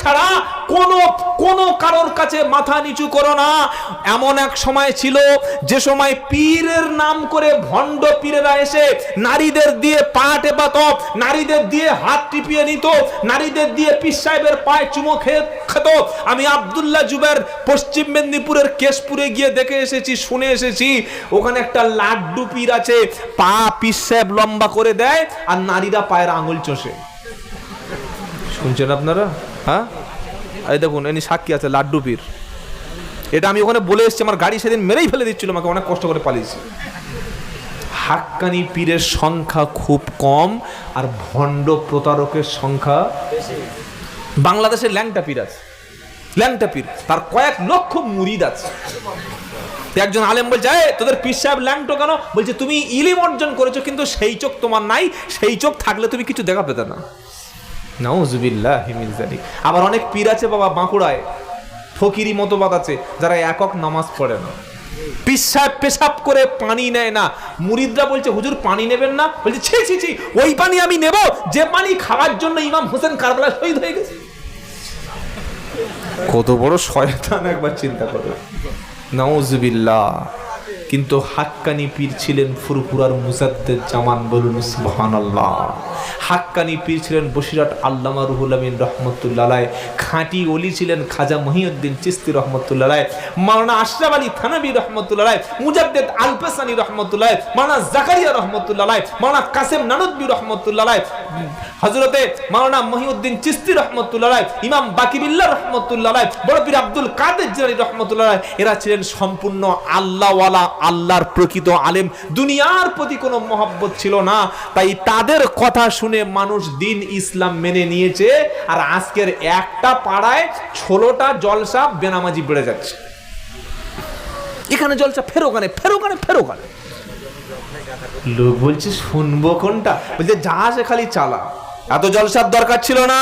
ছাড়া কোনো কোনো কারোর কাছে মাথা নিচু করো না। এমন এক সময় ছিল, যে সময় পীরের নাম করে ভণ্ড পীরেরা এসে নারীদের দিয়ে পা টেপাত, নারীদের দিয়ে হাত টিপিয়ে নিত, নারীদের দিয়ে পীর সাহেবের পায়ে চুমো খেয়ে খেত। আমি আব্দুল্লাহ জুবের পশ্চিম মেদিনীপুরের কেশপুরে গিয়ে দেখে এসেছি, শুনে এসেছি, ওখানে একটা লাড্ডু পীর আছে, পা পীর সাহেব লম্বা করে দেয়, আর নারীরা পায়ের আঙুল চষে। শুনছেন আপনারা? হ্যাঁ? এই দেখুন এনি সাক্ষী আছে, লাড্ডু পীর। এটা আমি ওখানে বলে এসেছি, আমার গাড়ি সেদিন মেরেই ফেলে দিচ্ছিল, আমাকে অনেক কষ্ট করে পালিয়েছি। হাক্কানি পীরের সংখ্যা খুব কম, আর ভণ্ড প্রতারকের সংখ্যা বাংলাদেশে ল্যাংটা পীর আছে। ল্যাংটা পীর, তার কয়েক লক্ষ মুরিদ আছে। একজন আলেম বলছে তোদের পীর সাহেব ল্যাংটো কেন? বলছে, তুমি ইলিম অর্জন করেছ, কিন্তু সেই চোখ তোমার নাই, সেই চোখ থাকলে তুমি কিছু দেখা পেতে না। আবার অনেক পীর আছে বাবা, বাঁকুড়ায়। ফকিরি মতবাদ আছে, যারা একক নামাজ পড়ে না। পিসাব, পেশাব করে পানি নেয় না। মুরিদরা বলছে, হুজুর, পানি নেবেন না? বলছে, ছি ছি ছি, ওই পানি আমি নেব। যে পানি খাওয়ার জন্য ইমাম হোসেন কারবালা শহীদ হয়ে গেছে। কত বড় শয়তান, একবার চিন্তা করো। নাউজুবিল্লাহ। কিন্তু হাক্কানি পীর ছিলেন ফুরফুরার মুজাদ্দের জামান বলুন, সুবহানাল্লাহ। হাক্কানি পীর ছিলেন বসিরাট আল্লামা রুহুল আমিন রহমতুল্লাহ খাঁটি অলি ছিলেন খাজা মহিউদ্দিন চিস্তি রহমতুল্লাহ মাওলানা আশরাফ আলী থানবী রহমতুল্লাহ মুজাদ্দেদ আলপেসানি রহমতুল্লাহ মাওলানা জাকারিয়া রহমতুল্লাহ মাওলানা কাসেম নানুদ্বি রহমতুল্লাহ হজরতে মাওলানা মহিউদ্দিন চিস্তি রহমতুল্লাহ ইমাম বাকিবিল্লাহ রহমতুল্লাহ বড় পীর আব্দুল কাদের জিলানী রহমতুল্লাহ এরা ছিলেন সম্পূর্ণ আল্লাহওয়ালা আল্লাহর প্রকৃত আলেম। দুনিয়ার প্রতি কোনো মহব্বত ছিল না। তাই তাদের কথা শুনে মানুষ দিন ইসলাম মেনে নিয়েছে। আর আজকের একটা পাড়ায় ষোলোটা জলসা বেনামাজি বেড়ে যাচ্ছে। এখানে জলসা ফের ওখানে ফের ওখানে ফের ওখানে লোক বলছে, শুনব কোনটা? বলছে জাহাজে খালি চালা। এত জলসার দরকার ছিল না।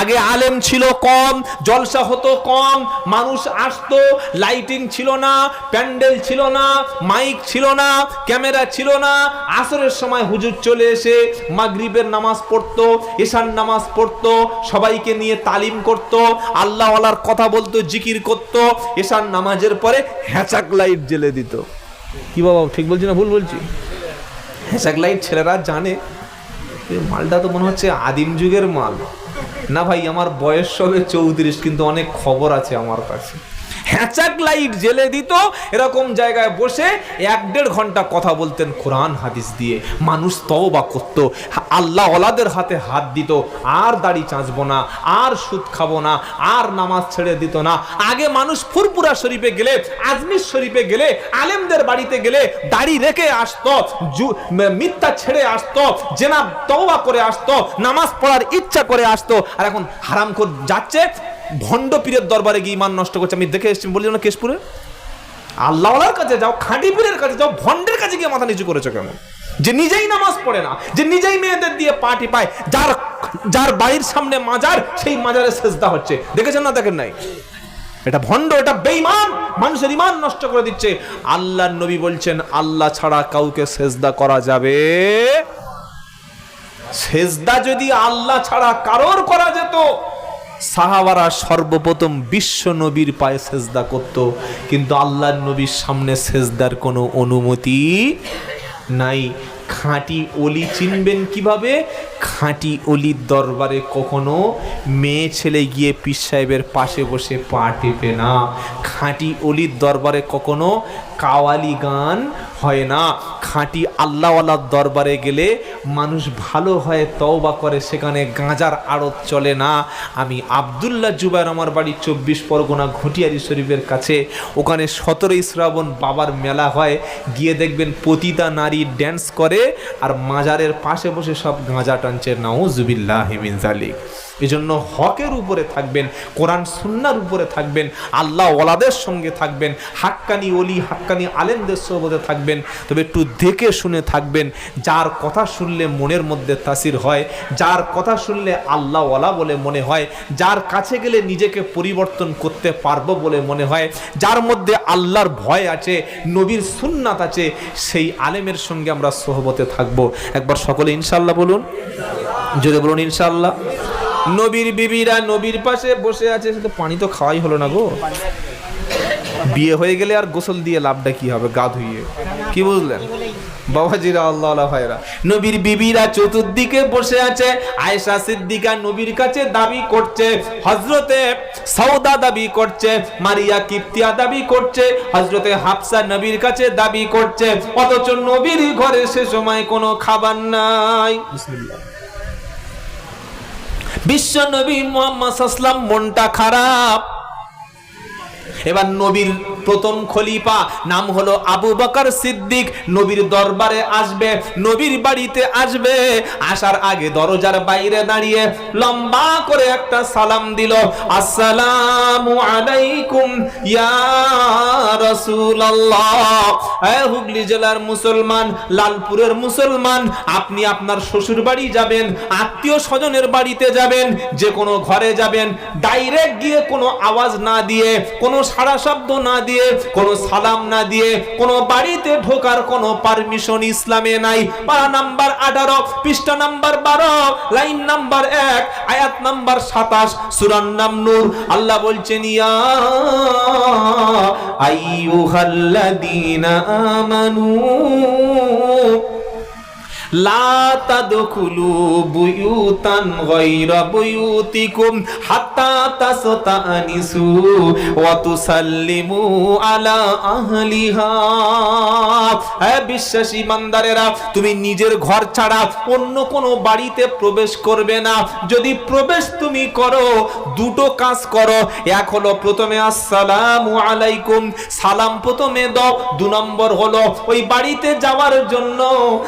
আগে আলেম ছিল কম জলসা হতো কম মানুষ আসতো লাইটিং ছিল না প্যান্ডেল ছিল না মাইক ছিল না ক্যামেরা ছিল না। আসরের সময় হুজুর চলে এসে মাগরিবের নামাজ পড়তো ঈশান নামাজ পড়তো সবাইকে নিয়ে তালিম করতো আল্লাহওয়ালার কথা বলতো জিকির করতো ঈশান নামাজের পরে হ্যাচাক লাইট জ্বেলে দিত। কি বাবা ঠিক বলছি না ভুল বলছি? হ্যাচাক লাইট ছেলেরা জানে মালটা তো মনে হচ্ছে আদিম যুগের মাল। না ভাই, আমার বয়স সবে চৌত্রিশ, কিন্তু অনেক খবর আছে আমার কাছে। হ্যাচাক লাইট জেলে দিত। এরকম জায়গায় বসে এক দেড় ঘণ্টা কথা বলতেন কোরআন হাদিস দিয়ে। মানুষ তওবা করত। আল্লাহ ওলাদের হাতে হাত দিত। আর দাড়ি চাঁচবো না, আর সুদ খাব না, আর নামাজ ছেড়ে দিত না। আগে মানুষ ফুরপুরা শরীফে গেলে, আজমির শরীফে গেলে, আলেমদের বাড়িতে গেলে দাড়ি রেখে আসতো মিথ্যা ছেড়ে আসতো, জেনা তওবা করে আসতো, নামাজ পড়ার ইচ্ছা করে আসতো। আর এখন হারাম করে যাচ্ছে ভণ্ড পীরের দরবারে গিয়ে ইমান নষ্ট করছে। আমি দেখে এসেছি বলি না কেশপুরে? আল্লাহওয়ালার কাছে যাও, খাঁটি পীরের কাছে যাও, ভণ্ডের কাছে গিয়ে মাথা নিচু করেছ কেন? যে নিজেই নামাজ পড়ে না, যে নিজেই মেয়েদের দিয়ে পাটি পায় যার যার বাড়ির সামনে মাজার, সেই মাজারে সেজদা হচ্ছে। দেখেছেন না, দেখেন নাই? এটা ভণ্ড, এটা বেঈমান, মানুষের ইমান নষ্ট করে দিচ্ছে। আল্লাহ নবী বলছেন, আল্লাহ ছাড়া কাউকে সেজদা করা যাবে সেজদা যদি আল্লাহ ছাড়া কারোর করা যেত সাহাবারা সর্বপ্রথম বিশ্ব নবীর পায়ে সেজদা করত, কিন্তু আল্লাহ নবীর সামনে সেজদার কোনো অনুমতি নাই। খাঁটি অলি চিনবেন কীভাবে? খাঁটি অলির দরবারে কখনো মেয়ে ছেলে গিয়ে পীর সাহেবের পাশে বসে পা টেপে না। খাঁটি অলির দরবারে কখনো কাওয়ালি গান হয় না। খাঁটি আল্লাহওয়ালার দরবারে গেলে মানুষ ভালো হয়, তওবা করে, সেখানে গাঁজার আড়ত চলে না। আমি আবদুল্লাহ জুবাইর আমার বাড়ি চব্বিশ পরগনা ঘটিয়ারি শরীফের কাছে। ওখানে সতেরোই শ্রাবণ বাবার মেলা হয়। গিয়ে দেখবেন পতিতা নারী ড্যান্স করে আর মাজারের পাশে বসে সব গাঁজা টানছে। নাউজুবিল্লাহ হিমিন জালিক এই জন্য হকের উপরে থাকবেন, কোরআন সুন্নার উপরে থাকবেন, আল্লাহ ওলাদের সঙ্গে থাকবেন, হাক্কানি অলি হাক্কানি আলেমদের সোবতে থাকবেন, তবে একটু দেখে শুনে থাকবেন, যার কথা শুনলে মনের মধ্যে তাসির হয়, যার কথা শুনলে আল্লাহ ওলা বলে মনে হয়, যার কাছে গেলে নিজেকে পরিবর্তন করতে পারব বলে মনে হয়, যার মধ্যে আল্লাহর ভয় আছে, নবীর সুন্নাত আছে, সেই আলেমের সঙ্গে আমরা সোহবতে থাকব। একবার সকলে ইনশাল্লাহ বলুন। যদি বলুন ইনশাল্লাহ নবীর বিবিরা নবীর পাশে বসে আছে সে তো পানি তো খাওয়াই হলো না গো। বিয়ে হয়ে গেলে আর গোসল দিয়ে লাভটা কি হবে, গা ধুইয়ে? কি বুঝলেন? বাবাজিরা আল্লাহ ভাইরা নবীর বিবিরা চতুর্দিকে বসে আছে, আয়েশা সিদ্দিকা নবীর কাছে দাবি করছে হজরতে সৌদা দাবি করছে, মারিয়া কিপ্তিয়া দাবি করছে হজরতে হাফসা নবীর কাছে দাবি করছে, অথচ নবীর ঘরে সে সময় কোনো খাবার নাই। বিশ্ব নবী মোহাম্মদ মনটা খারাপ। এবার নবীর প্রথম খলিফা নাম হলো আবু বকর সিদ্দিক। নবীর দরবারে আসবে, নবীর বাড়িতে আসবে। আসার আগে দরজার বাইরে দাঁড়িয়ে লম্বা করে একটা সালাম দিল, আসসালামু আলাইকুম ইয়া রাসূলুল্লাহ। এ হুগলি জেলার মুসলমান, লালপুরের মুসলমান, আপনি আপনার শ্বশুর বাড়ি যাবেন, আত্মীয় স্বজনের বাড়িতে যাবেন, যে কোনো ঘরে যাবেন, ডাইরেক্ট গিয়ে কোনো আওয়াজ না দিয়ে কোনো সারা শব্দ না দিয়ে, কোনো সালাম না দিয়ে, কোনো বাড়িতে ঢোকার কোনো পারমিশন ইসলামে নাই। পারা নাম্বার আঠারো, পৃষ্ঠা নাম্বার বারো, লাইন নাম্বার এক, আয়াত নাম্বার সাতাশ, সুরান নাম নূর আল্লাহ বলছেন, ইয়া আইয়ুহাল্লাযীনা আমানু বিশ্বাসী ইমানদারেরা, তুমি নিজের ঘর ছাড়া অন্য কোনো বাড়িতে প্রবেশ করবে না। যদি প্রবেশ তুমি করো, দুটো কাজ করো। এক হলো প্রথমে আসসালামু আলাইকুম, সালাম প্রথমে দাও। দু নম্বর হলো ওই বাড়িতে যাওয়ার জন্য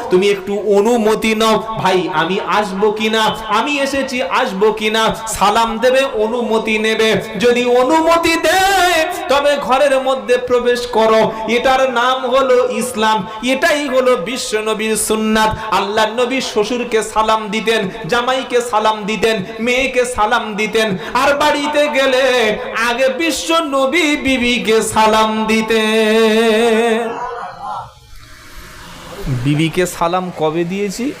তুমি একটু অনুমতি নাও। ভাই, আমি আসব কিনা? আমি এসেছি, আসব কিনা? সালাম দেবে, অনুমতি নেবে। যদি অনুমতি দেয়, তবে ঘরের মধ্যে প্রবেশ করো। এটার নাম হলো ইসলাম। এটাই হলো বিশ্ব নবীর সুন্নাত। আল্লাহ নবী শ্বশুরকে সালাম দিতেন, জামাইকে সালাম দিতেন, মেয়েকে সালাম দিতেন। আর বাড়িতে গেলে আগে বিশ্ব নবী বিবিকে সালাম দিতেন। বিবিকে সালাম কবে দিয়েছি?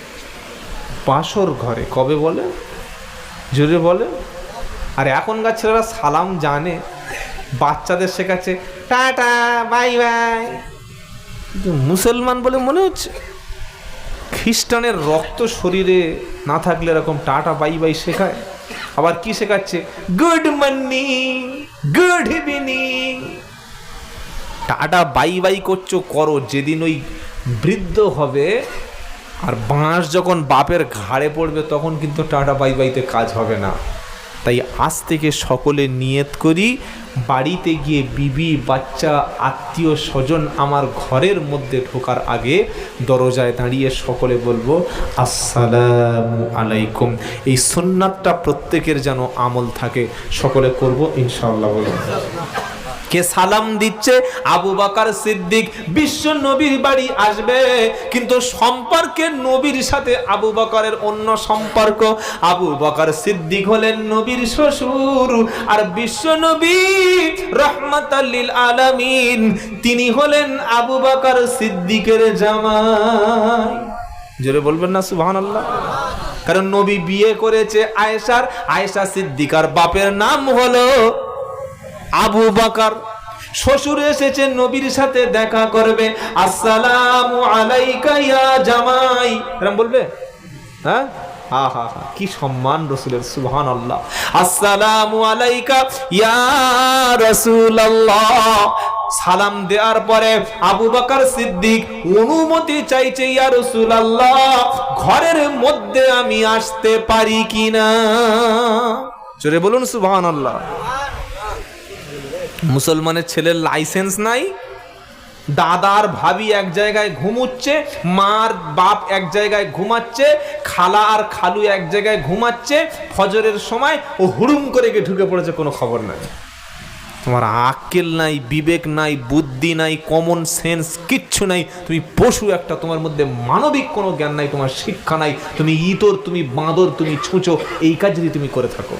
বাসর ঘরে। কবে বলে? জোরে বলে। আর এখনকার ছেলেরা সালাম জানে, বাচ্চাদের শেখাচ্ছে, টাটা, বাই বাই। মুসলমান বলে মনে হচ্ছে খ্রিস্টানের রক্ত শরীরে না থাকলে এরকম টাটা, বাই বাই শেখায়। আবার কি শেখাচ্ছে? Good morning, good evening. Tata, bye bye করছ, করো। যেদিন ওই বৃদ্ধ হবে, আর বাঁশ যখন বাপের ঘাড়ে পড়বে, তখন কিন্তু টাটা, বাই বাইতে কাজ হবে না। তাই আজ থেকে সকলে নিয়ত করি, বাড়িতে গিয়ে বিবি, বাচ্চা, আত্মীয় স্বজন আমার ঘরের মধ্যে ঢোকার আগে দরজায় দাঁড়িয়ে সকলে বলব, আসসালামু আলাইকুম। এই সুন্নাতটা প্রত্যেকের যেন আমল থাকে, সকলে করব, ইনশাআল্লাহ বলব। কে সালাম দিচ্ছে? আবু বাকার সিদ্দিক বিশ্ব নবীর বাড়ি আসবে। কিন্তু সম্পর্কে নবীর সাথে আবু বকরের অন্য সম্পর্ক। আবু বকর সিদ্দিক হলেন নবীর শ্বশুর আর বিশ্ব নবী রহমাতাল্লিল আলামিন। তিনি হলেন আবু বকর সিদ্দিকের জামাই। জোরে বলবেন না, সুবহানাল্লাহ। কারণ নবী বিয়ে করেছে আয়েশার। আয়েশা সিদ্দিকার বাপের নাম হলো আবু বাকার। শ্বশুর এসেছে, নবীর সাথে দেখা করবে। আসসালামু আলাইকা ইয়া জামাই। এরকম বলবে? হ্যাঁ? হা হা হা, কি সম্মান রসুলের সুবহান আল্লাহ আসসালামু আলাইকা ইয়া রাসূলুল্লাহ। সালাম দেওয়ার পরে আবু বকর সিদ্দিক অনুমতি চাইছে, ইয়া রাসূলুল্লাহ, ঘরের মধ্যে আমি আসতে পারি কিনা? জোরে বলুন, সুবহানাল্লাহ। মুসলমানের ছেলের লাইসেন্স নাই, দাদার ভাবি এক জায়গায় ঘুমুচ্ছে, মার বাপ এক জায়গায় ঘুমাচ্ছে, খালা আর খালু এক জায়গায় ঘুমাচ্ছে, ফজরের সময় ও হুড়ুম করে গিয়ে ঢুকে পড়েছে, কোনো খবর নাই। তোমার আক্কেল নাই, বিবেক নাই, বুদ্ধি নাই কমন সেন্স কিচ্ছু নাই, তুমি পশু একটা, তোমার মধ্যে মানবিক কোনো জ্ঞান নাই, তোমার শিক্ষা নাই, তুমি ইতর, তুমি বাঁদর, তুমি ছুঁচো, এই কাজ যদি তুমি করে থাকো।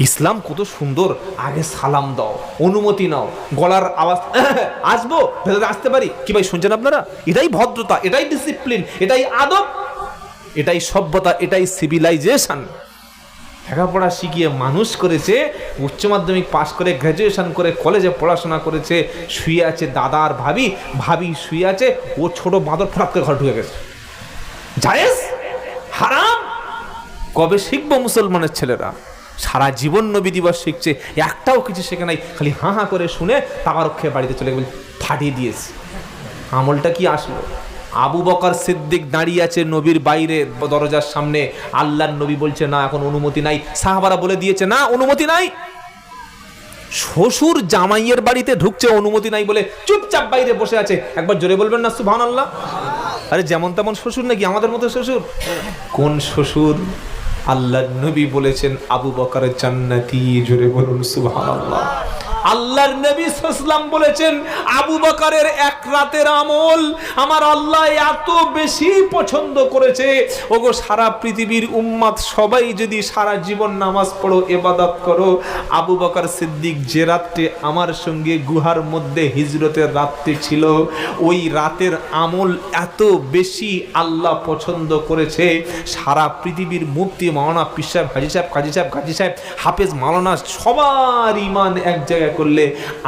ইসলাম কত সুন্দর। আগে সালাম দাও, অনুমতি নাও, গলার আওয়াজ, আসব, ভেতরে আসতে পারি? কি ভাই, শুনছেন আপনারা? এটাই ভদ্রতা, এটাই ডিসিপ্লিন এটাই আদব, এটাই সভ্যতা, এটাই সিভিলাইজেশন লেখাপড়া শিখিয়ে মানুষ করেছে, উচ্চ মাধ্যমিক পাশ করে গ্র্যাজুয়েশন করে কলেজে পড়াশোনা করেছে, শুয়ে আছে দাদা আর ভাবি ভাবি শুয়ে আছে, ও ছোট বাঁদর ফটাক করে ঘর ঢুকে গেছে। জায়েজ? হারাম? কবে শিখব মুসলমানের ছেলেরা? সারা জীবন নবী দিবস শিখছে, একটাও কিছু শেখে নাই, খালি হাঁ হাঁ করে শুনে তাবার খেয়ে বাড়িতে চলে গেল, ফাটিয়ে দিয়েছে। আমলটা কি আসলো? আবু বকর সিদ্দিক দাঁড়িয়ে আছে নবীর বাইরে, দরজার সামনে, আল্লাহর নবী বলছে, না, এখন অনুমতি নাই। সাহাবারা বলে দিয়েছে, না, অনুমতি নাই। শ্বশুর জামাইয়ের বাড়িতে ঢুকছে, অনুমতি নাই বলে চুপচাপ বাইরে বসে আছে। একবার জোরে বলবেন না সুবহান আল্লাহ আরে, যেমন তেমন শ্বশুর নাকি আমাদের মতো শ্বশুর? কোন শ্বশুর? আল্লাহ নবী বলেছেন আবু বকার জান্নাতি জোরে বলুন সুবহান আল্লাহ আল্লাহর নবী সাল্লাম বলেছেন, আবু বকরের এক রাতের আমল আমার আল্লাহ এত বেশি পছন্দ করেছে। ওগো, সারা পৃথিবীর উম্মাদ, সবাই যদি সারা জীবন নামাজ পড়ো এবাদত করো, আবু বকর সিদ্দিক যে রাত্রে আমার সঙ্গে গুহার মধ্যে হিজরতের রাত্রি ছিল, ওই রাতের আমল এত বেশি আল্লাহ পছন্দ করেছে। সারা পৃথিবীর মুক্তি মাওলানা পিস সাহেব হাজি সাহেব, কাজী সাহেব গাজী সাহেব, হাফেজ মাওলানা সবার ইমান এক জায়গায় করলে,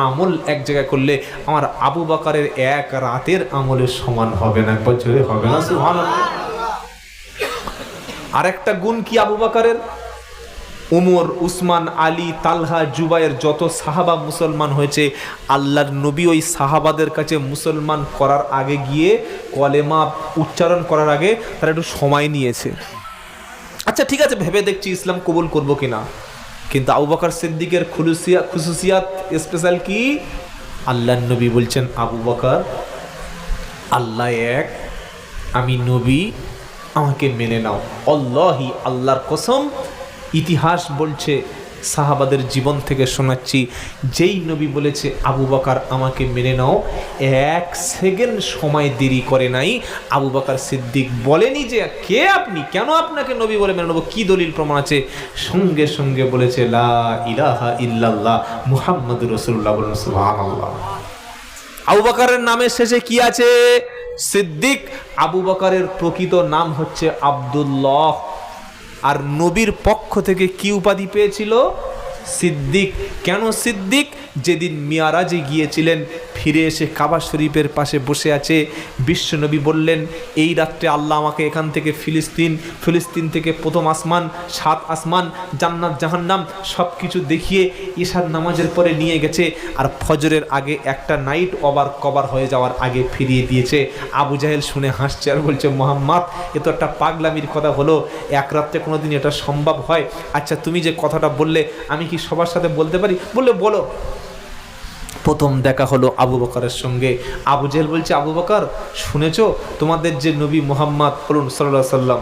আমল এক জায়গায় করলে আমার আবু বাকারের এক রাতের আমলের সমান হবে না। জোরে হবে না, সুবহানাল্লাহ। আরেকটা গুণ কি আবু বাকারের? উমর, উসমান, আলী, তালহা জুবাইয়ের যত সাহাবা মুসলমান হয়েছে, আল্লাহর নবী ওই সাহাবাদের কাছে মুসলমান করার আগে গিয়ে কলেমা উচ্চারণ করার আগে তারা একটু সময় নিয়েছে। আচ্ছা ঠিক আছে, ভেবে দেখছি ইসলাম কবুল করব কিনা। কিন্তু আবু বকর সিদ্দিকের খুলুসিয়া খুসুসিয়াত স্পেশাল কি? আল্লাহ নবী বলছেন, আবু বকর, আল্লাহ এক, আমি নবী, আমাকে মেনে নাও। অল্লাহি, আল্লাহর কসম, ইতিহাস বলছে সাহাবাদের জীবন থেকে শোনাচ্ছি, যেই নবী বলেছে, আবু বকার, আমাকে মেনে নাও। এক সেকেন্ড সময় দেরি করে নাই। আবু বকার সিদ্দিক বলেনি যে, কে আপনি? কেন আপনাকে নবী বলে মেনে নেব? কি দলিল প্রমাণ আছে? সঙ্গে সঙ্গে বলেছে, লা ইলাহা ইল্লাল্লাহ মুহাম্মদ রসুল্লাহ সুবহানাল্লাহ। আবু বকারের নামের শেষে কি আছে? সিদ্দিক। আবু বকারের প্রকৃত নাম হচ্ছে আব্দুল্লাহ। আর নবীর পক্ষ থেকে কি উপাধি পেয়েছিল? সিদ্দিক। কেন সিদ্দিক? যেদিন মিয়ারাজে গিয়েছিলেন, ফিরে এসে কাবা শরীফের পাশে বসে আছে। বিশ্বনবী বললেন, এই রাত্রে আল্লাহ আমাকে এখান থেকে ফিলিস্তিন ফিলিস্তিন থেকে প্রথম আসমান, সাত আসমান, জান্নাত, জাহান্নাম সব কিছু দেখিয়ে ঈশার নামাজের পরে নিয়ে গেছে। আর ফজরের আগে একটা নাইট ওভার কভার হয়ে যাওয়ার আগে ফিরিয়ে দিয়েছে। আবু জাহেল শুনে হাসছে আর বলছে, মোহাম্মদ, এ তো একটা পাগলামির কথা হলো। এক রাত্রে কোনোদিন এটা সম্ভব হয়? আচ্ছা তুমি যে কথাটা বললে, আমি কি সবার সাথে বলতে পারি? বলে বলো। প্রথম দেখা হলো আবু বকরের সঙ্গে। আবু জেল বলছে, আবু বকর, শুনেছ? তোমাদের যে নবী মোহাম্মদ বলুন সাল্লাহ সাল্লাম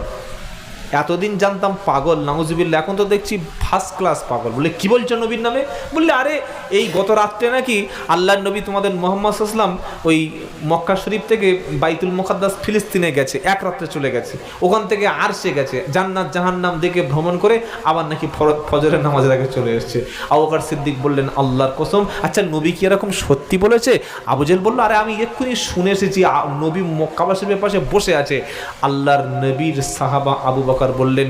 এতদিন জানতাম পাগল নাউজুবিল্লা এখন তো দেখছি ফার্স্ট ক্লাস পাগল। বলে, কি বলছো নবীর নামে? বললে, আরে, এই গত রাত্রে নাকি আল্লাহর নবী তোমাদের মোহাম্মদ আসলাম ওই মক্কা শরীফ থেকে বাইতুল মোকাদ্দাস ফিলিস্তিনে গেছে, এক রাত্রে চলে গেছে। ওখান থেকে আর সে গেছে, জান্নাত, জাহান্নাম দেখে ভ্রমণ করে আবার নাকি ফজরের নামাজের আগে চলে এসছে। আবুকার সিদ্দিক বললেন, আল্লাহর কসম আচ্ছা নবী কি এরকম সত্যি বলেছে? আবুজেল বলল, আরে, আমি এক্ষুনি শুনে এসেছি নবী মক্কাবা শরীফের পাশে বসে আছে। আল্লাহর নবীর সাহাবা আবু বকর বললেন,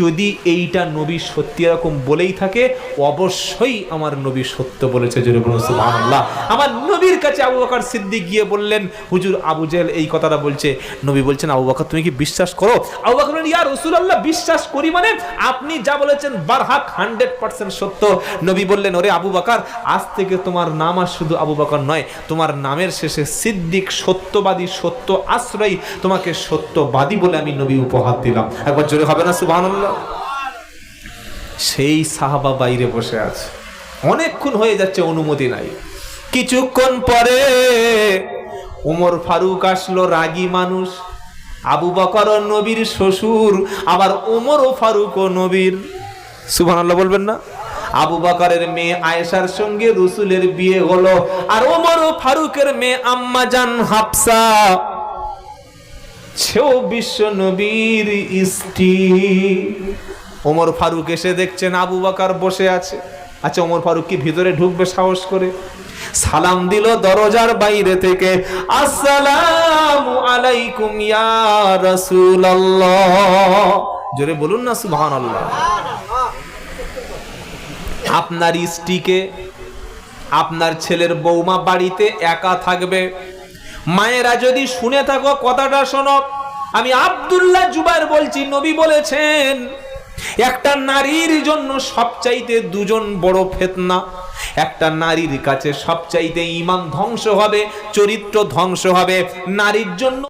যদি এইটা নবী সত্যি এরকম বলেই থাকে, অবশ্যই আমার নবী সত্য বলেছে জোরে বলুন, সুবহানাল্লাহ। আমার নবীর কাছে আবু বকর সিদ্দিক গিয়ে বললেন, হুজুর আবু জেহেল এই কথাটা বলছে। নবী বলছেন আবু বকর তুমি কি বিশ্বাস করো? আবু বকর ইয়া রাসূলুল্লাহ, বিশ্বাস করি মানে আপনি যা বলেছেন বারহাক হান্ড্রেড পার্সেন্ট সত্য। নবী বললেন, ওরে আবু বকর আজ থেকে তোমার নাম আর শুধু আবু বকর নয়, তোমার নামের শেষে সিদ্দিক সত্যবাদী সত্য আশ্রয়ী তোমাকে সত্যবাদী বলে আমি নবী উপহার দিলাম। একবার জোরে হবে না, সুবহানাল্লাহ। সেই সাহাবা বাইরে বসে আছে। অনেকক্ষণ হয়ে যাচ্ছে অনুমতি নাই। কিছুক্ষণ পরে ওমর ফারুক আসলো, রাগী মানুষ। আবু বকর নবীর শ্বশুর, আবার ওমর ও ফারুক ও নবীর। সুবহানাল্লাহ বলবেন না? আবু বকরের মেয়ে আয়েশার সঙ্গে রসুলের বিয়ে হলো, আর ওমর ও ফারুকের মেয়ে আম্মা জান হাফসা। সেও বিশ্ব নবীর স্ত্রী? ওমর ফারুক এসে দেখছেন আবু বাকার বসে আছে। আচ্ছা ওমর ফারুক কি ভিতরে ঢুকবে সাহস করে? সালাম দিল দরজার বাইরে থেকে, আসসালামু আলাইকুম ইয়া রাসূলুল্লাহ। জোরে বলুন না, সুবহানাল্লাহ। আপনার স্ত্রীকে, আপনার ছেলের বৌমা বাড়িতে একা থাকবে। মায়েরা যদি শুনে থাকো, কথাটা শোনো। আমি আবদুল্লাহ জুবাইর বলছি, নবী বলেছেন, একটা নারীর জন্য সবচাইতে দুজন বড় ফেতনা। একটা নারীর কাছে সবচাইতে ইমান ধ্বংস হবে, চরিত্র ধ্বংস হবে। নারীর জন্য